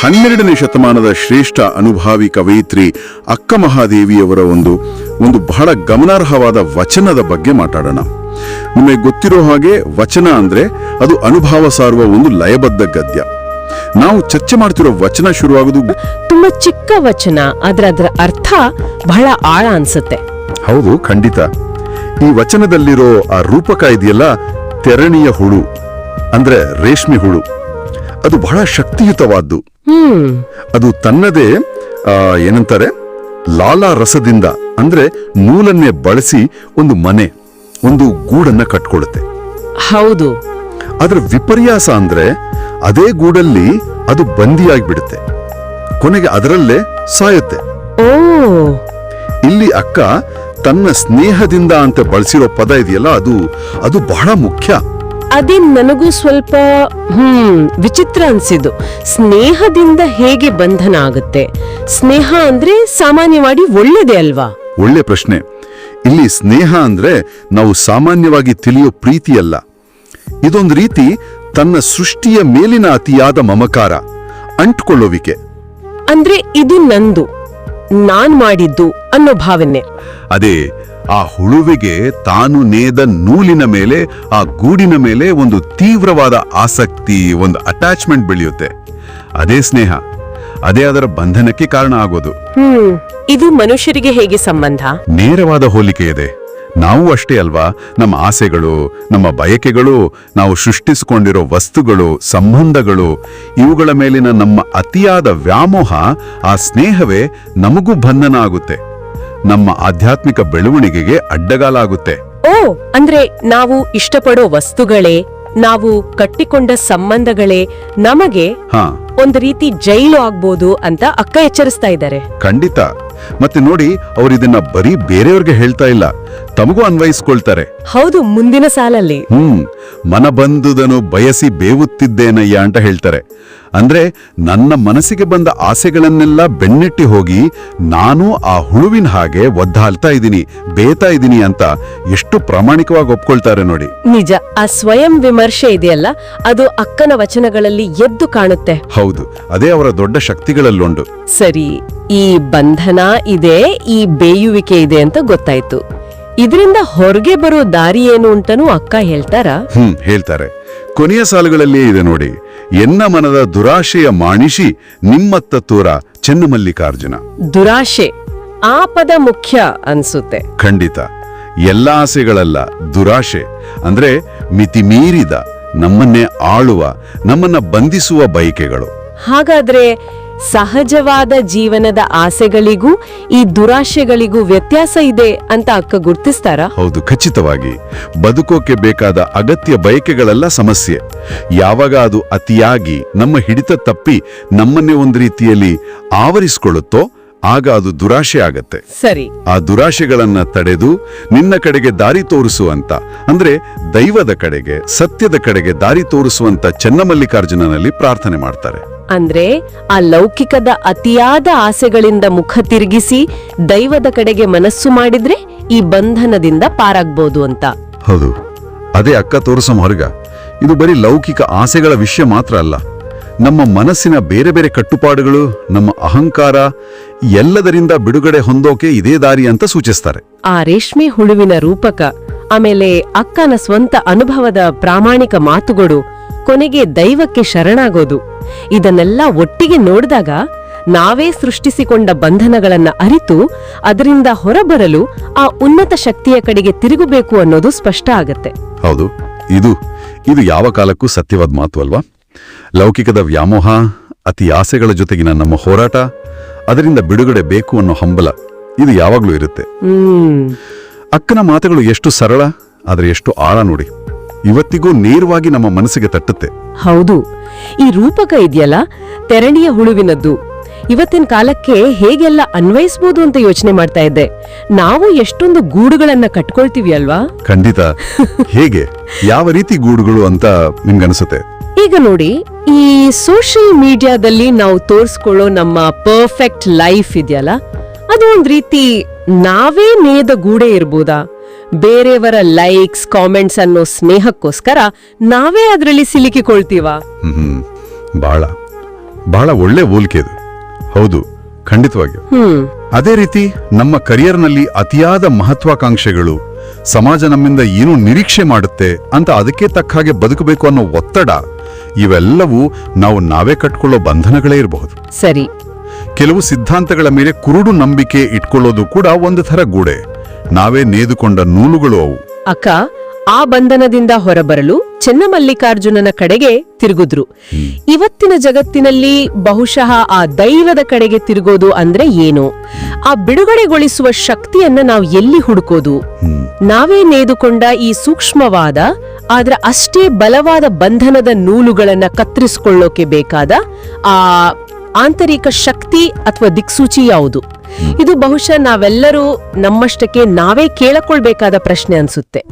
ಹನ್ನೆರಡನೇ ಶತಮಾನದ ಶ್ರೇಷ್ಠ ಅನುಭಾವಿ ಕವಯಿತ್ರಿ ಅಕ್ಕ ಮಹಾದೇವಿಯವರ ಒಂದು ಒಂದು ಬಹಳ ಗಮನಾರ್ಹವಾದ ವಚನದ ಬಗ್ಗೆ ಮಾತಾಡೋಣ. ನಿಮಗೆ ಗೊತ್ತಿರೋ ಹಾಗೆ ವಚನ ಅಂದ್ರೆ ಅದು ಅನುಭವ ಸಾರುವ ಒಂದು ಲಯಬದ್ಧ ಗದ್ಯ. ನಾವು ಚರ್ಚೆ ಮಾಡ್ತಿರೋ ವಚನ ಶುರುವಾಗೋದು ತುಂಬಾ ಚಿಕ್ಕ ವಚನ ಆದ್ರೆ ಅದರ ಅರ್ಥ ಬಹಳ ಆಳ ಅನ್ಸುತ್ತೆ. ಹೌದು ಖಂಡಿತ. ಈ ವಚನದಲ್ಲಿರೋ ಆ ರೂಪಕ ಇದೆಯಲ್ಲ ತೆರಣಿಯ ಹುಳು ಅಂದ್ರೆ ರೇಷ್ಮೆ ಹುಳು. ಅದು ಬಹಳ ಶಕ್ತಿಯುತವಾದ್ದು. ಅದು ತನ್ನದೇ ಏನಂತಾರೆ ಲಾಲಾ ರಸದಿಂದ ಅಂದ್ರೆ ನೂಲನ್ನೇ ಬಳಸಿ ಒಂದು ಮನೆ ಒಂದು ಗೂಡನ್ನ ಕಟ್ಕೊಳ್ಳುತ್ತೆ. ಹೌದು. ಅದರ ವಿಪರ್ಯಾಸ ಅಂದ್ರೆ ಅದೇ ಗೂಡಲ್ಲಿ ಅದು ಬಂದಿಯಾಗ್ಬಿಡುತ್ತೆ. ಕೊನೆಗೆ ಅದರಲ್ಲೇ ಸಾಯುತ್ತೆ. ಓ. ಇಲ್ಲಿ ಅಕ್ಕ ತನ್ನ ಸ್ನೇಹದಿಂದ ಅಂತ ಬಳಸಿರೋ ಪದ ಇದೆಯಲ್ಲ ಅದು ಅದು ಬಹಳ ಮುಖ್ಯ. ಅದೇ ನನಗೂ ಸ್ವಲ್ಪ ಹ್ಮ್ ವಿಚಿತ್ರ ಅನ್ಸಿದ್ದು. ಸ್ನೇಹದಿಂದ ಹೇಗೆ ಬಂಧನ ಆಗುತ್ತೆ? ಸ್ನೇಹ ಅಂದ್ರೆ ಸಾಮಾನ್ಯವಾಗಿ ಒಳ್ಳೇದೇ ಅಲ್ವಾ? ಒಳ್ಳೆ ಪ್ರಶ್ನೆ. ಇಲ್ಲಿ ಸ್ನೇಹ ಅಂದ್ರೆ ನಾವು ಸಾಮಾನ್ಯವಾಗಿ ತಿಳಿಯೋ ಪ್ರೀತಿಯಲ್ಲ ಇದೊಂದು ರೀತಿ ತನ್ನ ಸೃಷ್ಟಿಯ ಮೇಲಿನ ಅತಿಯಾದ ಮಮಕಾರ ಅಂಟ್ಕೊಳ್ಳುವಿಕೆ. ಅಂದ್ರೆ ಇದು ನಂದು ನಾನ್ ಮಾಡಿದ್ದು ಅನ್ನೋ ಭಾವನೆ. ಅದೇ ಆ ಹುಳುವಿಗೆ ತಾನು ನೇದ ನೂಲಿನ ಮೇಲೆ ಆ ಗೂಡಿನ ಮೇಲೆ ಒಂದು ತೀವ್ರವಾದ ಆಸಕ್ತಿ ಒಂದು ಅಟ್ಯಾಚ್ಮೆಂಟ್ ಬೆಳೆಯುತ್ತೆ. ಅದೇ ಸ್ನೇಹ ಅದೇ ಅದರ ಬಂಧನಕ್ಕೆ ಕಾರಣ ಆಗೋದು. ಇದು ಮನುಷ್ಯರಿಗೆ ಹೇಗೆ ಸಂಬಂಧ? ನೇರವಾದ ಹೋಲಿಕೆ ಇದೆ. ನಾವು ಅಷ್ಟೇ ಅಲ್ವಾ? ನಮ್ಮ ಆಸೆಗಳು ನಮ್ಮ ಬಯಕೆಗಳು ನಾವು ಸೃಷ್ಟಿಸಿಕೊಂಡಿರೋ ವಸ್ತುಗಳು ಸಂಬಂಧಗಳು ಇವುಗಳ ಮೇಲಿನ ನಮ್ಮ ಅತಿಯಾದ ವ್ಯಾಮೋಹ ಆ ಸ್ನೇಹವೇ ನಮಗೂ ಬಂಧನ ಆಗುತ್ತೆ. ನಮ್ಮ ಆಧ್ಯಾತ್ಮಿಕ ಬೆಳವಣಿಗೆಗೆ ಅಡ್ಡಗಾಲಾಗುತ್ತೆ. ಓ ಅಂದ್ರೆ ನಾವು ಇಷ್ಟಪಡೋ ವಸ್ತುಗಳೇ ನಾವು ಕಟ್ಟಿಕೊಂಡ ಸಂಬಂಧಗಳೇ ನಮಗೆ ಹಾ. ಒಂದು ರೀತಿ ಜೈಲು ಆಗ್ಬೋದು ಅಂತ ಅಕ್ಕ ಎಚ್ಚರಿಸ್ತಾ ಇದ್ದಾರೆ. ಖಂಡಿತ. ಮತ್ತೆ ನೋಡಿ ಅವ್ರು ಇದನ್ನ ಬರೀ ಬೇರೆಯವ್ರಿಗೆ ಹೇಳ್ತಾ ಇಲ್ಲ ತಮಗೂ ಅನ್ವಯಿಸ್ಕೊಳ್ತಾರೆ. ಹೌದು ಮುಂದಿನ ಸಾಲಲ್ಲಿ. ಹ್ಮ್ ಮನ ಬಂದುದನು ಬಯಸಿ ಬೇವುತ್ತಿದ್ದೇನಯ್ಯ ಅಂತ ಹೇಳ್ತಾರೆ. ಅಂದ್ರೆ ನನ್ನ ಮನಸ್ಸಿಗೆ ಬಂದ ಆಸೆಗಳನ್ನೆಲ್ಲ ಬೆನ್ನೆಟ್ಟಿ ಹೋಗಿ ನಾನು ಆ ಹುಳುವಿನ ಹಾಗೆ ಒದ್ದಾಳ್ತಾ ಇದ್ದೀನಿ ಬೇತಾ ಇದ್ದೀನಿ ಅಂತ ಎಷ್ಟು ಪ್ರಾಮಾಣಿಕವಾಗಿ ಒಪ್ಕೊಳ್ತಾರೆ ನೋಡಿ. ನಿಜ ಆ ಸ್ವಯಂ ವಿಮರ್ಶೆ ಇದೆಯಲ್ಲ ಅದು ಅಕ್ಕನ ವಚನಗಳಲ್ಲಿ ಎದ್ದು ಕಾಣುತ್ತೆ. ಹೌದು ಅದೇ ಅವರ ದೊಡ್ಡ ಶಕ್ತಿಗಳಲ್ಲೊಂದು. ಸರಿ ಈ ಬಂಧನ ಇದೆ ಈ ಬೇಯುವಿಕೆ ಇದೆ ಅಂತ ಗೊತ್ತಾಯ್ತು. ಇದರಿಂದ ಹೊರಗೆ ಬರೋ ದಾರಿ ಏನು ಅಂತನೂ ಅಕ್ಕ ಹೇಳ್ತಾರಾ? ಹ್ಮ್ ಹೇಳ್ತಾರೆ. ಕೊನೆಯ ಸಾಲುಗಳಲ್ಲಿಯೇ ಇದೆ ನೋಡಿ. ಎನ್ನ ಮನದ ದುರಾಶೆಯ ಮಾಣಿಷಿ ನಿಮ್ಮತ್ತ ತೋರ ಚೆನ್ನಮಲ್ಲಿಕಾರ್ಜುನ. ದುರಾಶೆ ಆ ಪದ ಮುಖ್ಯ ಅನ್ಸುತ್ತೆ. ಖಂಡಿತ. ಎಲ್ಲ ಆಸೆಗಳಲ್ಲ ದುರಾಶೆ. ಅಂದ್ರೆ ಮಿತಿ ಮೀರಿದ ನಮ್ಮನ್ನೇ ಆಳುವ ನಮ್ಮನ್ನ ಬಂಧಿಸುವ ಬಯಕೆಗಳು. ಹಾಗಾದ್ರೆ ಸಹಜವಾದ ಜೀವನದ ಆಸೆಗಳಿಗೂ ಈ ದುರಾಶೆಗಳಿಗೂ ವ್ಯತ್ಯಾಸ ಇದೆ ಅಂತ ಅಕ್ಕ ಗುರ್ತಿಸ್ತಾರಾ? ಹೌದು ಖಚಿತವಾಗಿ. ಬದುಕೋಕೆ ಬೇಕಾದ ಅಗತ್ಯ ಬಯಕೆಗಳೆಲ್ಲ ಸಮಸ್ಯೆ. ಯಾವಾಗ ಅದು ಅತಿಯಾಗಿ ನಮ್ಮ ಹಿಡಿತ ತಪ್ಪಿ ನಮ್ಮನ್ನೇ ಒಂದು ರೀತಿಯಲ್ಲಿ ಆವರಿಸಿಕೊಳ್ಳುತ್ತೋ ಆಗ ಅದು ದುರಾಶೆ ಆಗತ್ತೆ. ಸರಿ. ಆ ದುರಾಶೆಗಳನ್ನ ತಡೆದು ನಿನ್ನ ಕಡೆಗೆ ದಾರಿ ತೋರಿಸುವಂತ ಅಂದ್ರೆ ದೈವದ ಕಡೆಗೆ ಸತ್ಯದ ಕಡೆಗೆ ದಾರಿ ತೋರಿಸುವಂತ ಚನ್ನಮಲ್ಲಿಕಾರ್ಜುನನಲ್ಲಿ ಪ್ರಾರ್ಥನೆ ಮಾಡ್ತಾರೆ. ಅಂದ್ರೆ ಆ ಲೌಕಿಕದ ಅತಿಯಾದ ಆಸೆಗಳಿಂದ ಮುಖ ತಿರುಗಿಸಿ ದೈವದ ಕಡೆಗೆ ಮನಸ್ಸು ಮಾಡಿದ್ರೆ ಈ ಬಂಧನದಿಂದ ಪಾರಾಗ್ಬೋದು ಅಂತ. ಹೌದು. ಅದೇ ಅಕ್ಕ ತೋರಿಸೋ ಮಾರ್ಗ. ಇದು ಬರೀ ಲೌಕಿಕ ಆಸೆಗಳ ವಿಷಯ ಮಾತ್ರ ಅಲ್ಲ. ನಮ್ಮ ಮನಸ್ಸಿನ ಬೇರೆ ಬೇರೆ ಕಟ್ಟುಪಾಡುಗಳು ನಮ್ಮ ಅಹಂಕಾರ ಎಲ್ಲದರಿಂದ ಬಿಡುಗಡೆ ಹೊಂದೋಕೆ ಇದೇ ದಾರಿ ಅಂತ ಸೂಚಿಸ್ತಾರೆ. ಆ ರೇಷ್ಮೆ ಹುಳುವಿನ ರೂಪಕ ಆಮೇಲೆ ಅಕ್ಕನ ಸ್ವಂತ ಅನುಭವದ ಪ್ರಾಮಾಣಿಕ ಮಾತುಗಳು ಕೊನೆಗೆ ದೈವಕ್ಕೆ ಶರಣಾಗೋದು. ಇದನ್ನೆಲ್ಲ ಒಟ್ಟಿಗೆ ನೋಡಿದಾಗ ನಾವೇ ಸೃಷ್ಟಿಸಿಕೊಂಡ ಬಂಧನಗಳನ್ನ ಅರಿತು ಅದರಿಂದ ಹೊರಬರಲು ಆ ಉನ್ನತ ಶಕ್ತಿಯ ಕಡೆಗೆ ತಿರುಗಬೇಕು ಅನ್ನೋದು ಸ್ಪಷ್ಟ ಆಗತ್ತೆ. ಹೌದು ಇದು ಇದು ಯಾವ ಕಾಲಕ್ಕೂ ಸತ್ಯವಾದ ಮಾತು ಅಲ್ವಾ? ಲೌಕಿಕದ ವ್ಯಾಮೋಹ ಅತಿ ಆಸೆಗಳ ಜೊತೆಗಿನ ನಮ್ಮ ಹೋರಾಟ ಅದರಿಂದ ಬಿಡುಗಡೆ ಬೇಕು ಅನ್ನೋ ಹಂಬಲ ಇದು ಯಾವಾಗ್ಲೂ ಇರುತ್ತೆ. ಹ್ಮ್. ಅಕ್ಕನ ಮಾತುಗಳು ಎಷ್ಟು ಸರಳ ಆದರೆ ಎಷ್ಟು ಆಳ ನೋಡಿ. ಇವತ್ತಿಗೂ ನೇರವಾಗಿ ನಮ್ಮ ಮನಸ್ಸಿಗೆ ತಟ್ಟುತ್ತೆ. ಹೌದು. ಈ ರೂಪಕ ಇದೆಯಲ್ಲ ತೆರಣಿಯ ಹುಳುವಿನದ್ದು. ಇವತ್ತಿನ ಕಾಲಕ್ಕೆ ಹೇಗೆಲ್ಲ ಅನ್ವಯಿಸಬಹುದು ಅಂತ ಯೋಚನೆ ಮಾಡ್ತಾ ಇದ್ದೆ. ನಾವು ಎಷ್ಟೊಂದು ಗೂಡುಗಳನ್ನ ಕಟ್ಕೊಳ್ತೀವಿ ಅಲ್ವಾ? ಖಂಡಿತ. ಹೇಗೆ? ಯಾವ ರೀತಿ ಗೂಡುಗಳು ಅಂತ ನಿಮ್ಗನ್ಸುತ್ತೆ? ಈಗ ನೋಡಿ ಈ ಸೋಷಿಯಲ್ ಮೀಡಿಯಾದಲ್ಲಿ ನಾವು ತೋರಿಸ್ಕೊಳ್ಳೋ ನಮ್ಮ ಪರ್ಫೆಕ್ಟ್ ಲೈಫ್ ಇದೆಯಲ್ಲ ಅದು ಒಂದ್ ರೀತಿ ನಾವೇ ನೇದ ಗೂಡೆ ಇರ್ಬೋದಾ? ಬೇರೆಯವರ ಲೈಕ್ಸ್ ಕಾಮೆಂಟ್ಸ್ ಅನ್ನೋ ಸ್ನೇಹಕ್ಕೋಸ್ಕರ ನಾವೇ ಅದರಲ್ಲಿ ಸಿಲುಕಿಕೊಳ್ತೀವ? ಹ್ಮ್ ಬಹಳ ಬಹಳ ಒಳ್ಳೆ ಹೋಲಿಕೆ ಇದು. ಹೌದು ಖಂಡಿತವಾಗಿ. ಹ್ಮ್. ಅದೇ ರೀತಿ ನಮ್ಮ ಕರಿಯರ್ನಲ್ಲಿ ಅತಿಯಾದ ಮಹತ್ವಾಕಾಂಕ್ಷೆಗಳು ಸಮಾಜ ನಮ್ಮಿಂದ ಏನು ನಿರೀಕ್ಷೆ ಮಾಡುತ್ತೆ ಅಂತ ಅದಕ್ಕೆ ತಕ್ಕ ಹಾಗೆ ಬದುಕಬೇಕು ಅನ್ನೋ ಒತ್ತಡ ಇವೆಲ್ಲವೂ ನಾವು ನಾವೇ ಕಟ್ಕೊಳ್ಳೋ ಬಂಧನಗಳೇ ಇರಬಹುದು. ಸರಿ. ಕೆಲವು ಸಿದ್ಧಾಂತಗಳ ಮೇಲೆ ಕುರುಡು ನಂಬಿಕೆ ಇಟ್ಕೊಳ್ಳೋದು ಕೂಡ ಒಂದು ಥರ ಗೂಡೆ. ನಾವೇ ನೇದುಕೊಂಡ ನೂಲುಗಳು ಅವು. ಅಕ್ಕ ಆ ಬಂಧನದಿಂದ ಹೊರಬರಲು ಚೆನ್ನಮಲ್ಲಿಕಾರ್ಜುನನ ಕಡೆಗೆ ತಿರುಗುದ್ರು. ಇವತ್ತಿನ ಜಗತ್ತಿನಲ್ಲಿ ಬಹುಶಃ ಆ ದೈವದ ಕಡೆಗೆ ತಿರುಗೋದು ಅಂದ್ರೆ ಏನು? ಆ ಬಿಡುಗಡೆಗೊಳಿಸುವ ಶಕ್ತಿಯನ್ನ ನಾವು ಎಲ್ಲಿ ಹುಡುಕೋದು? ನಾವೇ ನೇದುಕೊಂಡ ಈ ಸೂಕ್ಷ್ಮವಾದ ಆದ್ರೆ ಅಷ್ಟೇ ಬಲವಾದ ಬಂಧನದ ನೂಲುಗಳನ್ನ ಕತ್ತರಿಸಿಕೊಳ್ಳೋಕೆ ಬೇಕಾದ ಆ ಆಂತರಿಕ ಶಕ್ತಿ ಅಥವಾ ದಿಕ್ಸೂಚಿ ಯಾವುದು? ಇದು ಬಹುಶಃ ನಾವೆಲ್ಲರೂ ನಮ್ಮಷ್ಟಕ್ಕೆ ನಾವೇ ಕೇಳಕೊಳ್ಬೇಕಾದ ಪ್ರಶ್ನೆ ಅನ್ಸುತ್ತೆ.